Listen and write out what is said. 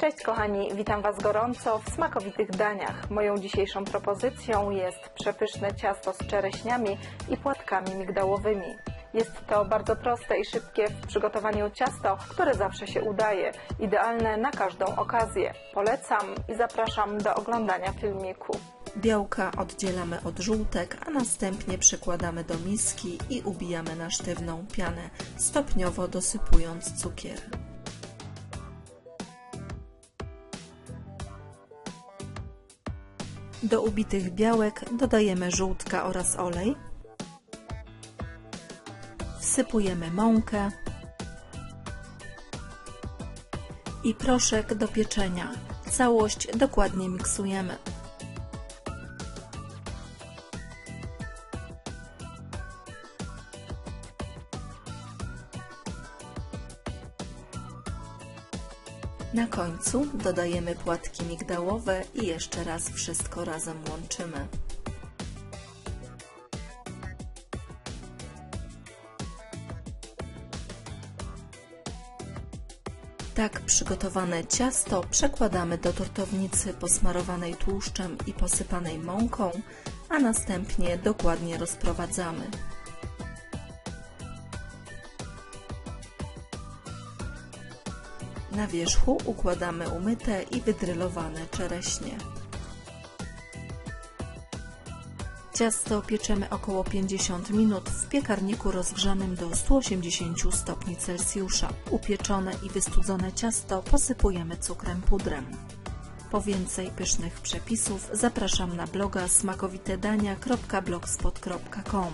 Cześć kochani, witam Was gorąco w smakowitych daniach. Moją dzisiejszą propozycją jest przepyszne ciasto z czereśniami i płatkami migdałowymi. Jest to bardzo proste i szybkie w przygotowaniu ciasto, które zawsze się udaje. Idealne na każdą okazję. Polecam i zapraszam do oglądania filmiku. Białka oddzielamy od żółtek, a następnie przekładamy do miski i ubijamy na sztywną pianę, stopniowo dosypując cukier. Do ubitych białek dodajemy żółtka oraz olej. Wsypujemy mąkę i proszek do pieczenia. Całość dokładnie miksujemy. Na końcu dodajemy płatki migdałowe i jeszcze raz wszystko razem łączymy. Tak przygotowane ciasto przekładamy do tortownicy posmarowanej tłuszczem i posypanej mąką, a następnie dokładnie rozprowadzamy. Na wierzchu układamy umyte i wydrylowane czereśnie. Ciasto pieczemy około 50 minut w piekarniku rozgrzanym do 180 stopni Celsjusza. Upieczone i wystudzone ciasto posypujemy cukrem pudrem. Po więcej pysznych przepisów zapraszam na bloga smakowitedania.blogspot.com